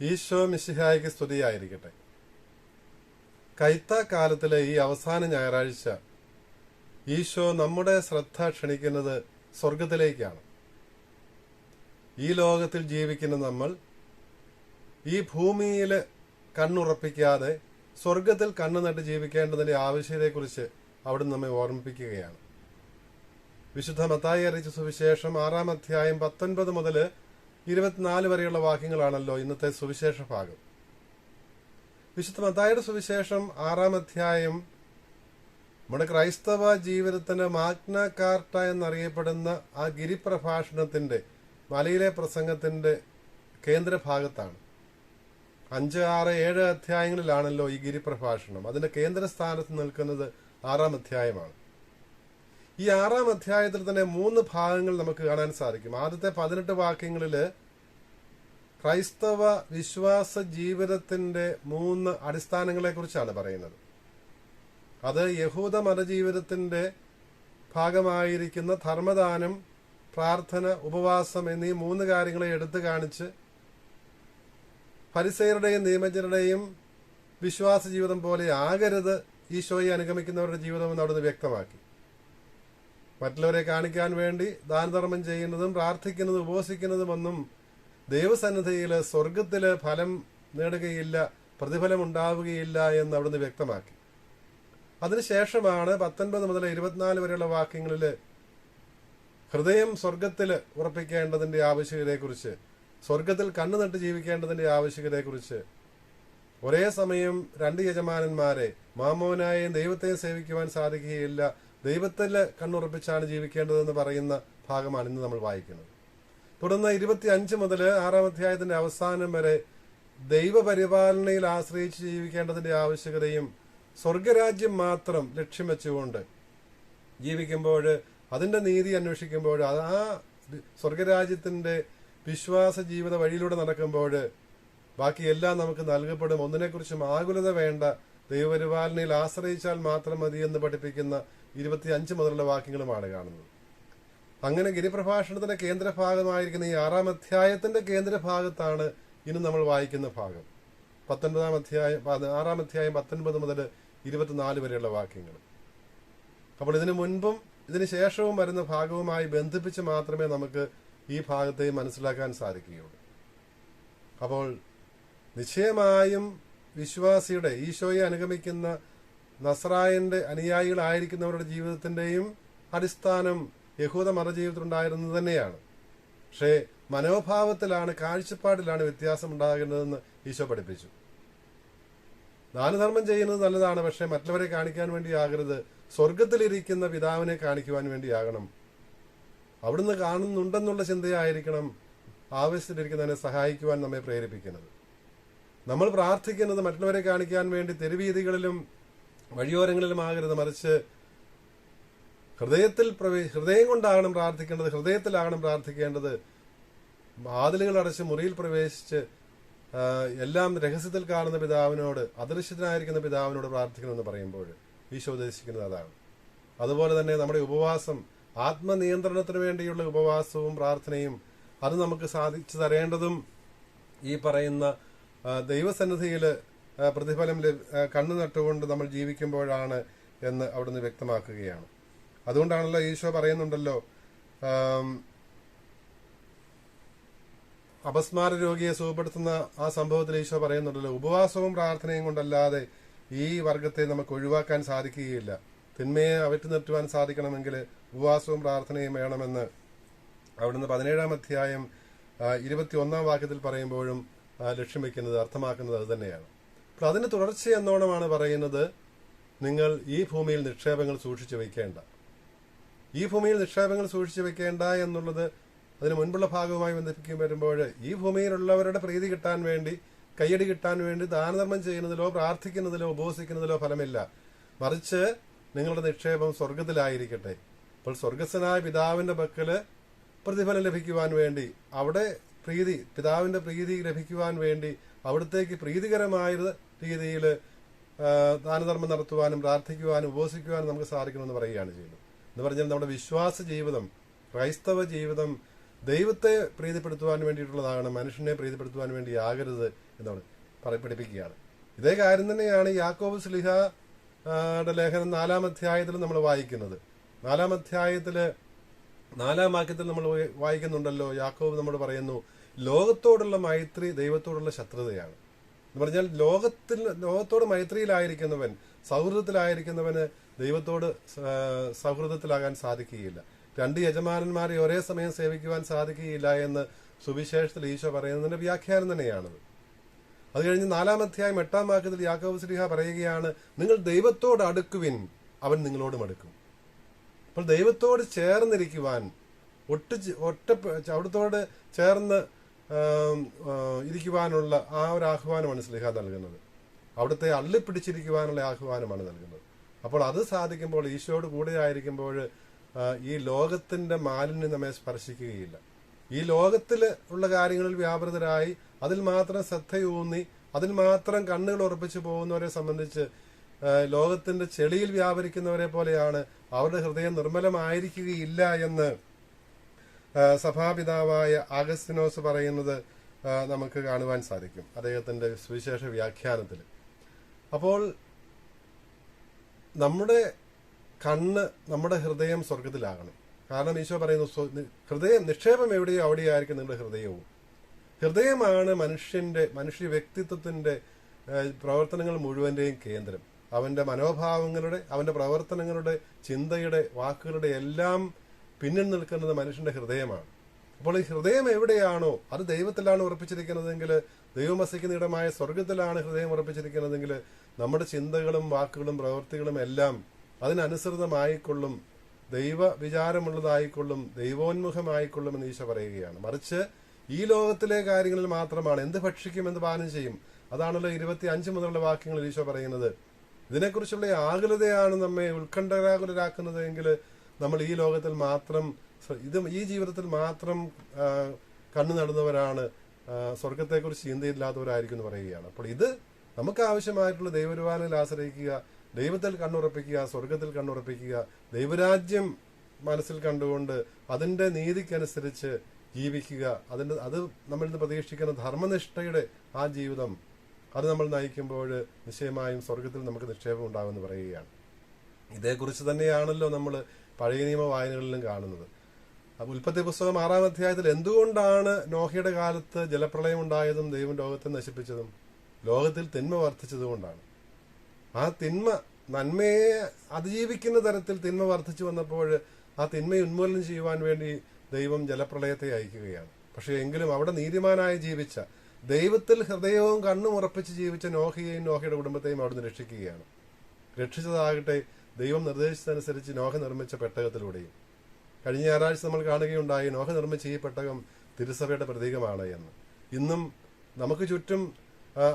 ഈശോ മിശിഹായിക്ക് സ്തുതിയായിരിക്കട്ടെ. കൈത്ത കാലത്തിലെ ഈ അവസാന ഞായറാഴ്ച ഈശോ നമ്മുടെ ശ്രദ്ധ ക്ഷണിക്കുന്നത് സ്വർഗത്തിലേക്കാണ് ഈ ലോകത്തിൽ ജീവിക്കുന്ന നമ്മൾ ഈ ഭൂമിയിൽ കണ്ണുറപ്പിക്കാതെ സ്വർഗത്തിൽ കണ്ണു നട്ട് ജീവിക്കേണ്ടതിന്റെ ആവശ്യത്തെക്കുറിച്ച് അവിടെ നമ്മെ ഓർമ്മിപ്പിക്കുകയാണ്. വിശുദ്ധ മത്തായി അറിയിച്ച സുവിശേഷം ആറാം അധ്യായം പത്തൊൻപത് മുതൽ ഇരുപത്തിനാല് വരെയുള്ള വാക്യങ്ങളാണല്ലോ ഇന്നത്തെ സുവിശേഷ ഭാഗം. വിശുദ്ധ മത്തായിയുടെ സുവിശേഷം ആറാം അധ്യായം നമ്മുടെ ക്രൈസ്തവ ജീവിതത്തിന്റെ മാഗ്ന കാർട്ട എന്നറിയപ്പെടുന്ന ആ ഗിരിപ്രഭാഷണത്തിന്റെ മലയിലെ പ്രസംഗത്തിന്റെ കേന്ദ്രഭാഗത്താണ്. അഞ്ച് ആറ് ഏഴ് അധ്യായങ്ങളിലാണല്ലോ ഈ ഗിരിപ്രഭാഷണം. അതിന്റെ കേന്ദ്രസ്ഥാനത്ത് നിൽക്കുന്നത് ആറാം അധ്യായമാണ്. ഈ ആറാം അധ്യായത്തിൽ തന്നെ മൂന്ന് ഭാഗങ്ങൾ നമുക്ക് കാണാൻ സാധിക്കും. ആദ്യത്തെ പതിനെട്ട് വാക്യങ്ങളിൽ ക്രൈസ്തവ വിശ്വാസ ജീവിതത്തിന്റെ മൂന്ന് അടിസ്ഥാനങ്ങളെ കുറിച്ചാണ് പറയുന്നത്. അത് യഹൂദ മതജീവിതത്തിന്റെ ഭാഗമായിരിക്കുന്ന ധർമ്മദാനം പ്രാർത്ഥന ഉപവാസം എന്നീ മൂന്ന് കാര്യങ്ങളെ എടുത്തു കാണിച്ച് പരിസയരുടെയും നിയമജരുടെയും വിശ്വാസ ജീവിതം പോലെ ആകരുത് ഈശോയെ അനുഗമിക്കുന്നവരുടെ ജീവിതമെന്ന് അവിടുന്ന് വ്യക്തമാക്കി. മറ്റുള്ളവരെ കാണിക്കാൻ വേണ്ടി ദാനധർമ്മം ചെയ്യുന്നതും പ്രാർത്ഥിക്കുന്നതും ഉപവസിക്കുന്നതുമൊന്നും ദൈവസന്നിധിയിൽ സ്വർഗത്തിൽ ഫലം നേടുകയില്ല പ്രതിഫലം ഉണ്ടാവുകയില്ല എന്ന് അവിടുന്ന് വ്യക്തമാക്കി. അതിനുശേഷമാണ് പത്തൊൻപത് മുതൽ ഇരുപത്തിനാല് വരെയുള്ള വാക്യങ്ങളിൽ ഹൃദയം സ്വർഗത്തിൽ ഉറപ്പിക്കേണ്ടതിന്റെ ആവശ്യകതയെക്കുറിച്ച് സ്വർഗത്തിൽ കണ്ണു നട്ട് ജീവിക്കേണ്ടതിന്റെ ആവശ്യകതയെക്കുറിച്ച് ഒരേ സമയം രണ്ട് യജമാനന്മാരെ മാമോനായും ദൈവത്തെയും സേവിക്കുവാൻ സാധിക്കുകയില്ല ദൈവത്തിൽ കണ്ണുറപ്പിച്ചാണ് ജീവിക്കേണ്ടതെന്ന് പറയുന്ന ഭാഗമാണ് ഇന്ന് നമ്മൾ വായിക്കുന്നത്. തുടർന്ന് ഇരുപത്തി അഞ്ച് മുതൽ ആറാം അധ്യായത്തിന്റെ അവസാനം വരെ ദൈവപരിപാലനയിൽ ആശ്രയിച്ച് ജീവിക്കേണ്ടതിന്റെ ആവശ്യകതയും സ്വർഗരാജ്യം മാത്രം ലക്ഷ്യം വെച്ചുകൊണ്ട് ജീവിക്കുമ്പോൾ അതിന്റെ നീതി അന്വേഷിക്കുമ്പോൾ ആ സ്വർഗരാജ്യത്തിന്റെ വിശ്വാസ ജീവിത വഴിയിലൂടെ നടക്കുമ്പോൾ ബാക്കി എല്ലാം നമുക്ക് നൽകപ്പെടും. ഒന്നിനെക്കുറിച്ചും ആകുലത വേണ്ട ദൈവപരിപാലനയിൽ ആശ്രയിച്ചാൽ മാത്രം മതി എന്ന് പഠിപ്പിക്കുന്ന ഇരുപത്തി അഞ്ച് മുതലുള്ള വാക്യങ്ങളുമാണ് കാണുന്നത്. അങ്ങനെ ഗിരിപ്രഭാഷണത്തിന്റെ കേന്ദ്രഭാഗമായിരിക്കുന്ന ഈ ആറാം അധ്യായത്തിന്റെ കേന്ദ്രഭാഗത്താണ് ഇന്ന് നമ്മൾ വായിക്കുന്ന ഭാഗം. പത്തൊൻപതാം അധ്യായം ആറാം അധ്യായം പത്തൊൻപത് മുതൽ ഇരുപത്തിനാല് വരെയുള്ള വാക്യങ്ങൾ. അപ്പോൾ ഇതിനു മുൻപും ഇതിനു ശേഷവും വരുന്ന ഭാഗവുമായി ബന്ധിപ്പിച്ച് മാത്രമേ നമുക്ക് ഈ ഭാഗത്തെ മനസ്സിലാക്കാൻ സാധിക്കുകയുള്ളൂ. അപ്പോൾ നിശ്ചയമായും വിശ്വാസിയുടെ ഈശോയെ അനുഗമിക്കുന്ന നസ്രായന്റെ അനുയായികളായിരിക്കുന്നവരുടെ ജീവിതത്തിന്റെയും അടിസ്ഥാനം യഹൂദ മതജീവിതത്തിലുണ്ടായിരുന്നത് തന്നെയാണ്. പക്ഷേ മനോഭാവത്തിലാണ് കാഴ്ചപ്പാടിലാണ് വ്യത്യാസം ഉണ്ടാകേണ്ടതെന്ന് ഈശോ പഠിപ്പിച്ചു. ദാനധർമ്മം ചെയ്യുന്നത് നല്ലതാണ് പക്ഷെ മറ്റുള്ളവരെ കാണിക്കാൻ വേണ്ടിയാകരുത്. സ്വർഗത്തിലിരിക്കുന്ന പിതാവിനെ കാണിക്കുവാൻ വേണ്ടിയാകണം. അവിടുന്ന് കാണുന്നുണ്ടെന്നുള്ള ചിന്തയായിരിക്കണം ആവശ്യത്തിലിരിക്കുന്നതിനെ സഹായിക്കുവാൻ നമ്മെ പ്രേരിപ്പിക്കുന്നത്. നമ്മൾ പ്രാർത്ഥിക്കുന്നത് മറ്റുള്ളവരെ കാണിക്കാൻ വേണ്ടി തെരുവീതികളിലും വഴിയോരങ്ങളിലും ആകരുത്. മറിച്ച് ഹൃദയത്തിൽ പ്രവേ ഹൃദയം കൊണ്ടാകണം പ്രാർത്ഥിക്കേണ്ടത് ഹൃദയത്തിലാകണം പ്രാർത്ഥിക്കേണ്ടത്. വാതിലുകൾ അടച്ച് മുറിയിൽ പ്രവേശിച്ച് എല്ലാം രഹസ്യത്തിൽ കാണുന്ന പിതാവിനോട് അദൃശ്യത്തിനായിരിക്കുന്ന പിതാവിനോട് പ്രാർത്ഥിക്കണമെന്ന് പറയുമ്പോൾ ഈശോ ഉദ്ദേശിക്കുന്നത് അതാണ്. അതുപോലെ തന്നെ നമ്മുടെ ഉപവാസം ആത്മനിയന്ത്രണത്തിന് വേണ്ടിയുള്ള ഉപവാസവും പ്രാർത്ഥനയും അത് നമുക്ക് സാധിച്ചു തരേണ്ടതും ഈ പറയുന്ന ദൈവസന്നിധിയിൽ പ്രതിഫലം കണ്ണു നട്ടുകൊണ്ട് നമ്മൾ ജീവിക്കുമ്പോഴാണ് എന്ന് അവിടുന്ന് വ്യക്തമാക്കുകയാണ്. അതുകൊണ്ടാണല്ലോ ഈശോ പറയുന്നുണ്ടല്ലോ അപസ്മാര രോഗിയെ സുഖപ്പെടുത്തുന്ന ആ സംഭവത്തിൽ ഈശോ പറയുന്നുണ്ടല്ലോ ഉപവാസവും പ്രാർത്ഥനയും കൊണ്ടല്ലാതെ ഈ വർഗത്തെ നമുക്ക് ഒഴിവാക്കാൻ സാധിക്കുകയില്ല. തിന്മയെ അവറ്റി നിർത്തുവാൻ സാധിക്കണമെങ്കിൽ ഉപവാസവും പ്രാർത്ഥനയും വേണമെന്ന് അവിടുന്ന് പതിനേഴാം അധ്യായം ഇരുപത്തി ഒന്നാം വാക്യത്തിൽ പറയുമ്പോഴും ലക്ഷ്യം വയ്ക്കുന്നത് അർത്ഥമാക്കുന്നത് അത് തന്നെയാണ്. അപ്പോൾ അതിന് തുടർച്ച എന്നോണമാണ് പറയുന്നത് നിങ്ങൾ ഈ ഭൂമിയിൽ നിക്ഷേപങ്ങൾ സൂക്ഷിച്ചു വയ്ക്കേണ്ട. ഈ ഭൂമിയിൽ നിക്ഷേപങ്ങൾ സൂക്ഷിച്ചു വെക്കേണ്ട എന്നുള്ളത് അതിന് മുൻപുള്ള ഭാഗവുമായി ബന്ധിപ്പിക്കും വരുമ്പോൾ ഈ ഭൂമിയിലുള്ളവരുടെ പ്രീതി കിട്ടാൻ വേണ്ടി കയ്യടി കിട്ടാൻ വേണ്ടി ദാനധർമ്മം ചെയ്യുന്നതിലോ പ്രാർത്ഥിക്കുന്നതിലോ ഉപവസിക്കുന്നതിലോ ഫലമില്ല. മറിച്ച് നിങ്ങളുടെ നിക്ഷേപം സ്വർഗത്തിലായിരിക്കട്ടെ അപ്പോൾ സ്വർഗസ്വനായ പിതാവിന്റെ പക്കൽ പ്രതിഫലം ലഭിക്കുവാൻ വേണ്ടി അവിടെ പ്രീതി പിതാവിന്റെ പ്രീതി ലഭിക്കുവാൻ വേണ്ടി അവിടത്തേക്ക് പ്രീതികരമായ രീതിയിൽ ദാനധർമ്മം നടത്തുവാനും പ്രാർത്ഥിക്കുവാനും ഉപവസിക്കുവാനും നമുക്ക് സാധിക്കണമെന്ന് പറയുകയാണ് ചെയ്യുന്നത്. എന്ന് പറഞ്ഞാൽ നമ്മുടെ വിശ്വാസ ജീവിതം ക്രൈസ്തവ ജീവിതം ദൈവത്തെ പ്രീതിപ്പെടുത്തുവാൻ വേണ്ടിയിട്ടുള്ളതാണ് മനുഷ്യനെ പ്രീതിപ്പെടുത്തുവാൻ വേണ്ടി ആകരുത് എന്നാണ് പഠിപ്പിക്കുകയാണ്. ഇതേ കാര്യം തന്നെയാണ് യാക്കോബ് സ്ലിഹ ലേഖനം നാലാം അധ്യായത്തിൽ നമ്മൾ വായിക്കുന്നത്. നാലാം അധ്യായത്തിൽ നാലാം വാക്യത്തിൽ നമ്മൾ വായി- വായിക്കുന്നുണ്ടല്ലോ യാക്കോബ് നമ്മോട് പറയുന്നു ലോകത്തോടുള്ള മൈത്രി ദൈവത്തോടുള്ള ശത്രുതയാണ്. എന്ന് പറഞ്ഞാൽ ലോകത്തിൽ ലോകത്തോട് മൈത്രിയിലായിരിക്കുന്നവൻ സൗഹൃദത്തിലായിരിക്കുന്നവന് ദൈവത്തോട് സൗഹൃദത്തിലാകാൻ സാധിക്കുകയില്ല. രണ്ട് യജമാനന്മാരെ ഒരേ സമയം സേവിക്കുവാൻ സാധിക്കുകയില്ല എന്ന് സുവിശേഷത്തിൽ ഈശോ പറയുന്നതിന്റെ വ്യാഖ്യാനം തന്നെയാണത്. അത് കഴിഞ്ഞ് നാലാം അധ്യായം എട്ടാം വാക്യത്തിൽ യാക്കോബ് ശ്രീഹ പറയുകയാണ് നിങ്ങൾ ദൈവത്തോട് അടുക്കുവിൻ അവൻ നിങ്ങളോടും അടുക്കും. അപ്പോൾ ദൈവത്തോട് ചേർന്നിരിക്കുവാൻ ഒട്ട് ഒറ്റ അവിടത്തോട് ചേർന്ന് ഇരിക്കുവാനുള്ള ആ ഒരു ആഹ്വാനമാണ് സ്ലിഹ നൽകുന്നത്. അവിടുത്തെ അള്ളിപ്പിടിച്ചിരിക്കുവാനുള്ള ആഹ്വാനമാണ് നൽകുന്നത്. അപ്പോൾ അത് സാധിക്കുമ്പോൾ ഈശോയോട് കൂടെ ആയിരിക്കുമ്പോൾ ഈ ലോകത്തിന്റെ മാലിന്യം നമ്മെ സ്പർശിക്കുകയില്ല. ഈ ലോകത്തിൽ ഉള്ള കാര്യങ്ങളിൽ വ്യാപൃതരായി അതിൽ മാത്രം ശ്രദ്ധയൂന്നി അതിൽ മാത്രം കണ്ണുകൾ ഉറപ്പിച്ചു പോകുന്നവരെ സംബന്ധിച്ച് ലോകത്തിന്റെ ചെളിയിൽ വ്യാപരിക്കുന്നവരെ പോലെയാണ് അവരുടെ ഹൃദയം നിർമ്മലമായിരിക്കുകയില്ല എന്ന് സഭാപിതാവായ ആഗസ്തിനോസ് പറയുന്നത് നമുക്ക് കാണുവാൻ സാധിക്കും അദ്ദേഹത്തിന്റെ സുവിശേഷ വ്യാഖ്യാനത്തിൽ അപ്പോൾ നമ്മുടെ കണ്ണ് നമ്മുടെ ഹൃദയം സ്വർഗത്തിലാകണം കാരണം ഈശോ പറയുന്നു ഹൃദയം നിക്ഷേപം എവിടെയോ അവിടെയായിരിക്കും നിങ്ങളുടെ ഹൃദയവും. ഹൃദയമാണ് മനുഷ്യന്റെ മനുഷ്യ വ്യക്തിത്വത്തിന്റെ പ്രവർത്തനങ്ങൾ മുഴുവന്റെയും കേന്ദ്രം. അവന്റെ മനോഭാവങ്ങളുടെ അവന്റെ പ്രവർത്തനങ്ങളുടെ ചിന്തയുടെ വാക്കുകളുടെ എല്ലാം പിന്നിൽ നിൽക്കുന്നത് മനുഷ്യന്റെ ഹൃദയമാണ്. അപ്പോൾ ഈ ഹൃദയം എവിടെയാണോ അത് ദൈവത്തിലാണ് ഉറപ്പിച്ചിരിക്കുന്നതെങ്കിൽ ദൈവം വസിക്കുന്ന ഇടമായ സ്വർഗത്തിലാണ് ഹൃദയം ഉറപ്പിച്ചിരിക്കുന്നതെങ്കിൽ നമ്മുടെ ചിന്തകളും വാക്കുകളും പ്രവൃത്തികളും എല്ലാം അതിനനുസൃതമായിക്കൊള്ളും ദൈവ വിചാരമുള്ളതായിക്കൊള്ളും ദൈവോന്മുഖമായിക്കൊള്ളും എന്ന് ഈശോ പറയുകയാണ്. മറിച്ച് ഈ ലോകത്തിലെ കാര്യങ്ങളിൽ മാത്രമാണ് എന്ത് ഭക്ഷിക്കും എന്ത് പാനം ചെയ്യും അതാണല്ലോ ഇരുപത്തി അഞ്ച് മുതലുള്ള വാക്യങ്ങൾ ഈശോ പറയുന്നത്. ഇതിനെക്കുറിച്ചുള്ള ആകുലതയാണ് നമ്മെ ഉത്കണ്ഠരാകുലരാക്കുന്നത് എങ്കിൽ നമ്മൾ ഈ ലോകത്തിൽ മാത്രം ഇത് ഈ ജീവിതത്തിൽ മാത്രം കണ്ണു നടുന്നവരാണ് സ്വർഗത്തെക്കുറിച്ച് ചിന്തയില്ലാത്തവരായിരിക്കും എന്ന് പറയുകയാണ്. അപ്പോൾ ഇത് നമുക്ക് ആവശ്യമായിട്ടുള്ള ദൈവരുവാനിൽ ആശ്രയിക്കുക ദൈവത്തിൽ കണ്ണുറപ്പിക്കുക സ്വർഗത്തിൽ കണ്ണുറപ്പിക്കുക ദൈവരാജ്യം മനസ്സിൽ കണ്ടുകൊണ്ട് അതിന്റെ നീതിക്കനുസരിച്ച് ജീവിക്കുക. അതിന്റെ അത് നമ്മൾ ഇന്ന് പ്രതീക്ഷിക്കുന്ന ധർമ്മനിഷ്ഠയുടെ ആ ജീവിതം അത് നമ്മൾ നയിക്കുമ്പോൾ നിശ്ചയമായും സ്വർഗത്തിൽ നമുക്ക് നിക്ഷേപം ഉണ്ടാകുമെന്ന് പറയുകയാണ്. ഇതേക്കുറിച്ച് തന്നെയാണല്ലോ നമ്മൾ പഴയ നിയമ വായനകളിലും കാണുന്നത്. അപ്പൊ ഉൽപ്പത്തി പുസ്തകം ആറാം അധ്യായത്തിൽ എന്തുകൊണ്ടാണ് നോഹയുടെ കാലത്ത് ജലപ്രളയം ഉണ്ടായതും ദൈവം ലോകത്തെ നശിപ്പിച്ചതും ലോകത്തിൽ തിന്മ വർദ്ധിച്ചതുകൊണ്ടാണ്? ആ തിന്മ നന്മയെ അതിജീവിക്കുന്ന തരത്തിൽ തിന്മ വർദ്ധിച്ചു വന്നപ്പോൾ ആ തിന്മയെ ഉന്മൂലനം ചെയ്യുവാൻ വേണ്ടി ദൈവം ജലപ്രളയത്തെ അയക്കുകയാണ്. പക്ഷേ എങ്കിലും അവിടെ നീതിമാനായി ജീവിച്ച ദൈവത്തിൽ ഹൃദയവും കണ്ണും ഉറപ്പിച്ച് ജീവിച്ച നോഹയെയും നോഹയുടെ കുടുംബത്തെയും അവിടുന്ന് രക്ഷിക്കുകയാണ്. രക്ഷിച്ചതാകട്ടെ ദൈവം നിർദ്ദേശിച്ചതനുസരിച്ച് നോഹ നിർമ്മിച്ച പെട്ടകത്തിലൂടെയും. കഴിഞ്ഞ ഞായറാഴ്ച നമ്മൾ കാണുകയുണ്ടായി നോഹ നിർമ്മിച്ച ഈ പെട്ടകം തിരുസഭയുടെ പ്രതീകമാണ് എന്ന്. ഇന്നും നമുക്ക് ചുറ്റും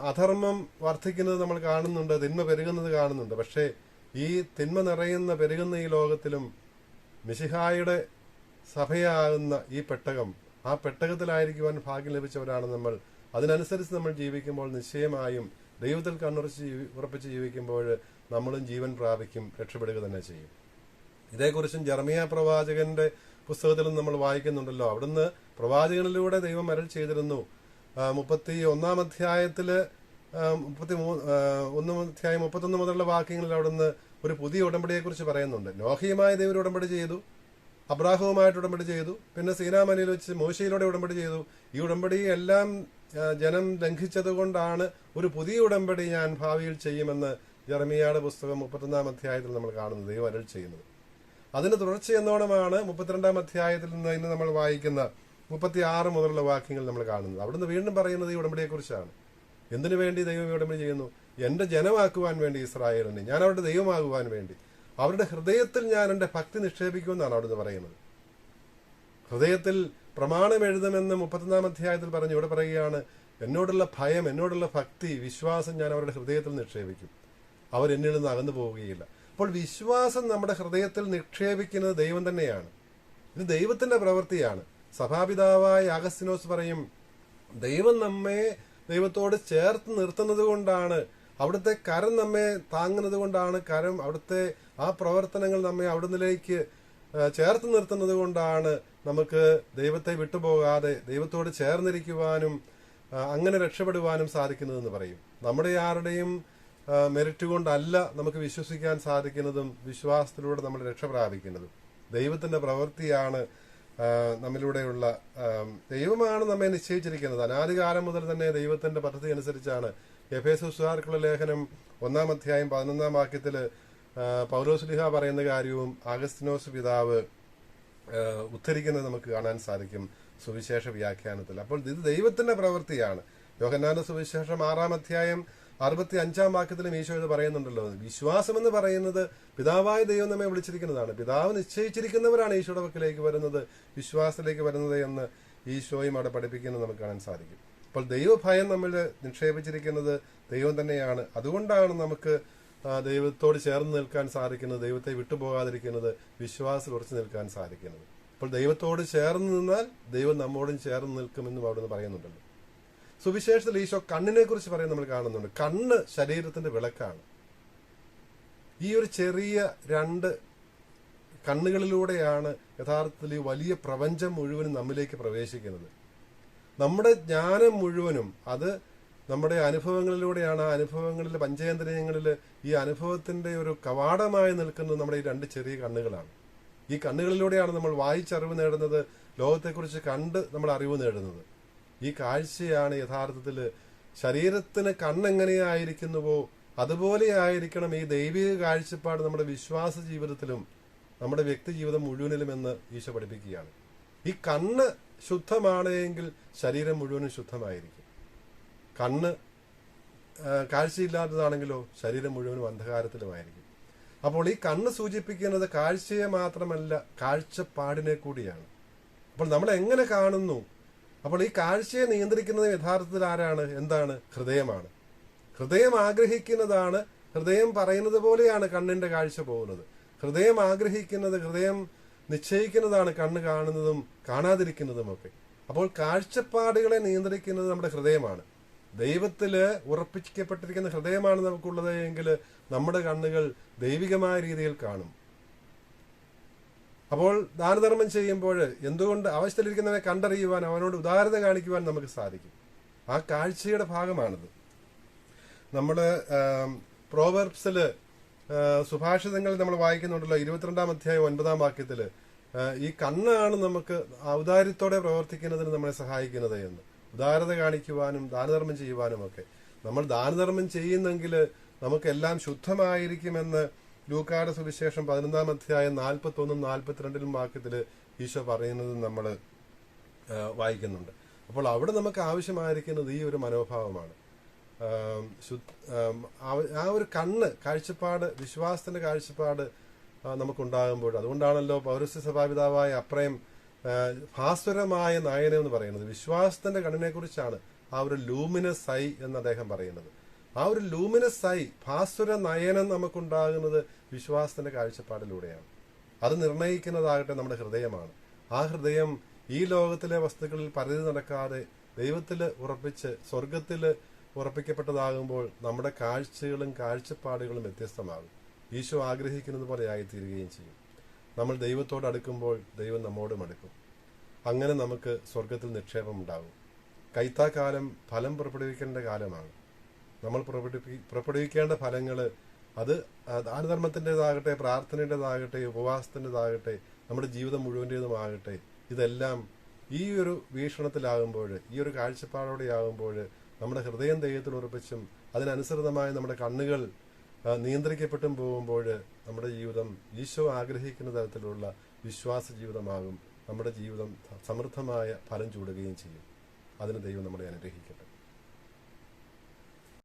അധർമ്മം വർദ്ധിക്കുന്നത് നമ്മൾ കാണുന്നുണ്ട് തിന്മ പെരുകുന്നത് കാണുന്നുണ്ട്. പക്ഷേ ഈ തിന്മ നിറയുന്ന പെരുകുന്ന ഈ ലോകത്തിലും മിശിഹായുടെ സഭയാകുന്ന ഈ പെട്ടകം ആ പെട്ടകത്തിലായിരിക്കുവാൻ ഭാഗ്യം ലഭിച്ചവരാണ് നമ്മൾ. അതിനനുസരിച്ച് നമ്മൾ ജീവിക്കുമ്പോൾ നിശ്ചയമായും ദൈവത്തിൽ കണ്ണുറച്ച് ഉറപ്പിച്ച് ജീവിക്കുമ്പോൾ നമ്മളും ജീവൻ പ്രാപിക്കും രക്ഷപ്പെടുക തന്നെ ചെയ്യും. ഇതേക്കുറിച്ചും ജർമിയ പ്രവാചകന്റെ പുസ്തകത്തിലും നമ്മൾ വായിക്കുന്നുണ്ടല്ലോ. അവിടുന്ന് പ്രവാചകനിലൂടെ ദൈവം അരൾ ചെയ്തിരുന്നു. മുപ്പത്തി ഒന്നാം അധ്യായത്തിൽ മുപ്പത്തി മൂന്ന് ഒന്ന് അധ്യായം മുപ്പത്തൊന്ന് മുതലുള്ള വാക്യങ്ങളിൽ അവിടുന്ന് ഒരു പുതിയ ഉടമ്പടിയെക്കുറിച്ച് പറയുന്നുണ്ട്. ലോഹിയുമായ ദൈവം ഉടമ്പടി ചെയ്തു അബ്രാഹവുമായിട്ട് ഉടമ്പടി ചെയ്തു പിന്നെ സീനാമലയിൽ വെച്ച് മോശയിലൂടെ ഉടമ്പടി ചെയ്തു. ഈ ഉടമ്പടി എല്ലാം ജനം ലംഘിച്ചതുകൊണ്ടാണ് ഒരു പുതിയ ഉടമ്പടി ഞാൻ ഭാവിയിൽ ചെയ്യുമെന്ന് ജെറമിയയുടെ പുസ്തകം മുപ്പത്തൊന്നാം അധ്യായത്തിൽ നമ്മൾ കാണുന്നത് ദൈവം അരൾ ചെയ്യുന്നത്. അതിന് തുടർച്ചയെന്നോണമാണ് മുപ്പത്തിരണ്ടാം അധ്യായത്തിൽ നിന്ന് ഇന്ന് നമ്മൾ വായിക്കുന്ന മുപ്പത്തി ആറ് മുതലുള്ള വാക്യങ്ങൾ നമ്മൾ കാണുന്നത്. അവിടുന്ന് വീണ്ടും പറയുന്നത് ഈ ഉടമ്പടിയെക്കുറിച്ചാണ്. എന്തിനു വേണ്ടി ദൈവം ഈ ഉടമ്പടി ചെയ്യുന്നു? എന്റെ ജനമാക്കുവാൻ വേണ്ടി ഇസ്രായേലിനെ ഞാൻ അവരുടെ ദൈവമാകുവാൻ വേണ്ടി. അവരുടെ ഹൃദയത്തിൽ ഞാൻ എന്റെ ഭക്തി നിക്ഷേപിക്കുമെന്നാണ് അവിടുന്ന് പറയുന്നത്. ഹൃദയത്തിൽ പ്രമാണം എഴുതുമെന്ന് മുപ്പത്തൊന്നാം അധ്യായത്തിൽ പറഞ്ഞു. ഇവിടെ പറയുകയാണ് എന്നോടുള്ള ഭയം എന്നോടുള്ള ഭക്തി വിശ്വാസം ഞാൻ അവരുടെ ഹൃദയത്തിൽ നിക്ഷേപിക്കും. അവർ എന്നിൽ നിന്ന് അകന്നു പോവുകയില്ല. അപ്പോൾ വിശ്വാസം നമ്മുടെ ഹൃദയത്തിൽ നിക്ഷേപിക്കുന്നത് ദൈവം തന്നെയാണ്. ഇത് ദൈവത്തിന്റെ പ്രവൃത്തിയാണ്. സഭാപിതാവായ അഗസ്റ്റിനോസ് പറയും ദൈവം നമ്മെ ദൈവത്തോട് ചേർത്ത് നിർത്തുന്നത് കൊണ്ടാണ് അവിടുത്തെ കരം നമ്മെ താങ്ങുന്നത് കൊണ്ടാണ് കരം അവിടുത്തെ ആ പ്രവർത്തനങ്ങൾ നമ്മെ അവിടുന്നിലേക്ക് ചേർത്ത് നിർത്തുന്നത് കൊണ്ടാണ് നമുക്ക് ദൈവത്തെ വിട്ടുപോകാതെ ദൈവത്തോട് ചേർന്നിരിക്കുവാനും അങ്ങനെ രക്ഷപ്പെടുവാനും സാധിക്കുന്നതെന്ന് പറയും. നമ്മുടെ ആരുടെയും മെറിറ്റ് കൊണ്ടല്ല നമുക്ക് വിശ്വസിക്കാൻ സാധിക്കുന്നതും വിശ്വാസത്തിലൂടെ നമ്മൾ രക്ഷ പ്രാപിക്കുന്നതും. ദൈവത്തിന്റെ പ്രവൃത്തിയാണ് നമ്മിലൂടെയുള്ള ദൈവമാണ് നമ്മെ നിശ്ചയിച്ചിരിക്കുന്നത്. അനാദികാലം മുതൽ തന്നെ ദൈവത്തിന്റെ പദ്ധതി അനുസരിച്ചാണ്. എഫേസുകാർക്കുള്ള ലേഖനം ഒന്നാം അധ്യായം പതിനൊന്നാം വാക്യത്തിൽ പൗലോസ് പൗലോസ്ലിഹ പറയുന്ന കാര്യവും ആഗസ്റ്റിനോസ് പിതാവ് ഉദ്ധരിക്കുന്നത് നമുക്ക് കാണാൻ സാധിക്കും സുവിശേഷ വ്യാഖ്യാനത്തിൽ. അപ്പോൾ ഇത് ദൈവത്തിന്റെ പ്രവൃത്തിയാണ്. യോഹന്നാന്റെ സുവിശേഷം ആറാം അധ്യായം അറുപത്തി അഞ്ചാം വാക്യത്തിലും ഈശോ ഇത് പറയുന്നുണ്ടല്ലോ. വിശ്വാസം എന്ന് പറയുന്നത് പിതാവായ ദൈവം നമ്മെ വിളിച്ചിരിക്കുന്നതാണ്. പിതാവ് നിശ്ചയിച്ചിരിക്കുന്നവരാണ് ഈശോയുടെ പക്കലേക്ക് വരുന്നത് വിശ്വാസത്തിലേക്ക് വരുന്നത് എന്ന് ഈശോയും അവിടെ പഠിപ്പിക്കുന്നത് നമുക്ക് കാണാൻ സാധിക്കും. അപ്പോൾ ദൈവഭയം നമ്മൾ നിക്ഷേപിച്ചിരിക്കുന്നത് ദൈവം തന്നെയാണ്. അതുകൊണ്ടാണ് നമുക്ക് ദൈവത്തോട് ചേർന്ന് നിൽക്കാൻ സാധിക്കുന്നത് ദൈവത്തെ വിട്ടുപോകാതിരിക്കുന്നത് വിശ്വാസം ഉറച്ചു നിൽക്കാൻ സാധിക്കുന്നത്. അപ്പോൾ ദൈവത്തോട് ചേർന്ന് നിന്നാൽ ദൈവം നമ്മോടും ചേർന്ന് നിൽക്കുമെന്നും അവിടുന്ന് പറയുന്നുണ്ടല്ലോ. സുവിശേഷത്തിൽ ഈശോ കണ്ണിനെ കുറിച്ച് പറയാൻ നമ്മൾ കാണുന്നുണ്ട്. കണ്ണ് ശരീരത്തിന്റെ വിളക്കാണ്. ഈ ഒരു ചെറിയ രണ്ട് കണ്ണുകളിലൂടെയാണ് യഥാർത്ഥത്തിൽ ഈ വലിയ പ്രപഞ്ചം മുഴുവനും നമ്മിലേക്ക് പ്രവേശിക്കുന്നത്. നമ്മുടെ ജ്ഞാനം മുഴുവനും അത് നമ്മുടെ അനുഭവങ്ങളിലൂടെയാണ്. ആ അനുഭവങ്ങളിൽ പഞ്ചേന്ദ്രിയങ്ങളിൽ ഈ അനുഭവത്തിന്റെ ഒരു കവാടമായി നിൽക്കുന്നത് നമ്മുടെ ഈ രണ്ട് ചെറിയ കണ്ണുകളാണ്. ഈ കണ്ണുകളിലൂടെയാണ് നമ്മൾ വായിച്ചറിവ് നേടുന്നത്. ലോകത്തെക്കുറിച്ച് കണ്ട് നമ്മൾ അറിവ് നേടുന്നത്. ഈ കാഴ്ചയാണ് യഥാർത്ഥത്തിൽ ശരീരത്തിന് കണ്ണെങ്ങനെയായിരിക്കുന്നുവോ അതുപോലെ ആയിരിക്കണം ഈ ദൈവിക കാഴ്ചപ്പാട് നമ്മുടെ വിശ്വാസ ജീവിതത്തിലും നമ്മുടെ വ്യക്തി ജീവിതം മുഴുവനിലും എന്ന് ഈശോ പഠിപ്പിക്കുകയാണ്. ഈ കണ്ണ് ശുദ്ധമാണ് എങ്കിൽ ശരീരം മുഴുവനും ശുദ്ധമായിരിക്കും. കണ്ണ് കാഴ്ചയില്ലാത്തതാണെങ്കിലോ ശരീരം മുഴുവനും അന്ധകാരത്തിലുമായിരിക്കും. അപ്പോൾ ഈ കണ്ണ് സൂചിപ്പിക്കുന്നത് കാഴ്ചയെ മാത്രമല്ല കാഴ്ചപ്പാടിനെ കൂടിയാണ്. അപ്പോൾ നമ്മൾ എങ്ങനെ കാണുന്നു? അപ്പോൾ ഈ കാഴ്ചയെ നിയന്ത്രിക്കുന്നത് യഥാർത്ഥത്തിൽ ആരാണ്? എന്താണ്? ഹൃദയമാണ്. ഹൃദയം ആഗ്രഹിക്കുന്നതാണ് ഹൃദയം പറയുന്നത് പോലെയാണ് കണ്ണിന്റെ കാഴ്ച പോകുന്നത്. ഹൃദയം ആഗ്രഹിക്കുന്നത് ഹൃദയം നിശ്ചയിക്കുന്നതാണ് കണ്ണ് കാണുന്നതും കാണാതിരിക്കുന്നതും ഒക്കെ അപ്പോൾ കാഴ്ചപ്പാടുകളെ നിയന്ത്രിക്കുന്നത് നമ്മുടെ ഹൃദയമാണ്. ദൈവത്തിൽ ഉറപ്പിക്കപ്പെട്ടിരിക്കുന്ന ഹൃദയമാണ് നമുക്കുള്ളത് എങ്കിൽ നമ്മുടെ കണ്ണുകൾ ദൈവികമായ രീതിയിൽ കാണും. അപ്പോൾ ദാനധർമ്മം ചെയ്യുമ്പോൾ എന്തുകൊണ്ട് അവസ്ഥയിലിരിക്കുന്നവനെ കണ്ടറിയുവാൻ അവനോട് ഉദാരത കാണിക്കുവാൻ നമുക്ക് സാധിക്കും. ആ കാഴ്ചയുടെ ഭാഗമാണിത്. നമ്മൾ പ്രോവർബ്സിൽ സുഭാഷിതങ്ങൾ നമ്മൾ വായിക്കുന്നുണ്ടല്ലോ ഇരുപത്തിരണ്ടാം അധ്യായം ഒൻപതാം വാക്യത്തിൽ ഈ കണ്ണാണ് നമുക്ക് ഔദാര്യത്തോടെ പ്രവർത്തിക്കുന്നതിന് നമ്മളെ സഹായിക്കുന്നത് എന്ന്. ഉദാരത കാണിക്കുവാനും ദാനധർമ്മം ചെയ്യുവാനും ഒക്കെ നമ്മൾ ദാനധർമ്മം ചെയ്യുന്നെങ്കിൽ നമുക്കെല്ലാം ശുദ്ധമായിരിക്കുമെന്ന് ലൂക്കാട് സുവിശേഷം പതിനൊന്നാം അധ്യായം നാൽപ്പത്തി ഒന്നും നാൽപ്പത്തിരണ്ടിലും വാക്യത്തിൽ ഈശോ പറയുന്നത് നമ്മൾ വായിക്കുന്നുണ്ട്. അപ്പോൾ അവിടെ നമുക്ക് ആവശ്യമായിരിക്കുന്നത് ഈ ഒരു മനോഭാവമാണ്. ആം, ഒരു കണ്ണ് കാഴ്ചപ്പാട് വിശ്വാസത്തിന്റെ കാഴ്ചപ്പാട് നമുക്കുണ്ടാകുമ്പോൾ അതുകൊണ്ടാണല്ലോ പൗരസ്യ സഭാപിതാവായ അപ്രയം ഭാസ്വരമായ നയനം എന്ന് പറയുന്നത്. വിശ്വാസത്തിന്റെ കണ്ണിനെ കുറിച്ചാണ് ആ ഒരു ലൂമിനസ് ഐ എന്ന് അദ്ദേഹം പറയുന്നത്. ആ ഒരു ലൂമിനസ് ആയി ഭാസ്വര നയനം നമുക്കുണ്ടാകുന്നത് വിശ്വാസത്തിന്റെ കാഴ്ചപ്പാടിലൂടെയാണ്. അത് നിർണയിക്കുന്നതാകട്ടെ നമ്മുടെ ഹൃദയമാണ്. ആ ഹൃദയം ഈ ലോകത്തിലെ വസ്തുക്കളിൽ പരിധി നടക്കാതെ ദൈവത്തിൽ ഉറപ്പിച്ച് സ്വർഗത്തിൽ ഉറപ്പിക്കപ്പെട്ടതാകുമ്പോൾ നമ്മുടെ കാഴ്ചകളും കാഴ്ചപ്പാടുകളും വ്യത്യസ്തമാകും. ഈശോ ആഗ്രഹിക്കുന്നത് പോലെ ആയിത്തീരുകയും ചെയ്യും. നമ്മൾ ദൈവത്തോട് അടുക്കുമ്പോൾ ദൈവം നമ്മോടും അടുക്കും. അങ്ങനെ നമുക്ക് സ്വർഗത്തിൽ നിക്ഷേപം ഉണ്ടാകും കൈത്താക്കാലം ഫലം പുറപ്പെടുവിക്കേണ്ട കാലമാണ്. നമ്മൾ പുറപ്പെടുപ്പി പുറപ്പെടുവിക്കേണ്ട ഫലങ്ങൾ അത് ദാനധർമ്മത്തിന്റെതാകട്ടെ പ്രാർത്ഥനയുടേതാകട്ടെ ഉപവാസത്തിന്റെതാകട്ടെ നമ്മുടെ ജീവിതം മുഴുവന്റേതുമാകട്ടെ ഇതെല്ലാം ഈ ഒരു വീക്ഷണത്തിലാകുമ്പോൾ ഈ ഒരു കാഴ്ചപ്പാടോടെയാകുമ്പോൾ നമ്മുടെ ഹൃദയം ദൈവത്തിൽ ഉറപ്പിച്ചും അതിനനുസൃതമായി നമ്മുടെ കണ്ണുകൾ നിയന്ത്രിക്കപ്പെട്ടും പോകുമ്പോൾ നമ്മുടെ ജീവിതം ഈശോ ആഗ്രഹിക്കുന്ന തരത്തിലുള്ള വിശ്വാസ ജീവിതമാകും. നമ്മുടെ ജീവിതം സമൃദ്ധമായ ഫലം ചൂടുകയും ചെയ്യും. അതിന് ദൈവം നമ്മളെ അനുഗ്രഹിക്കട്ടെ.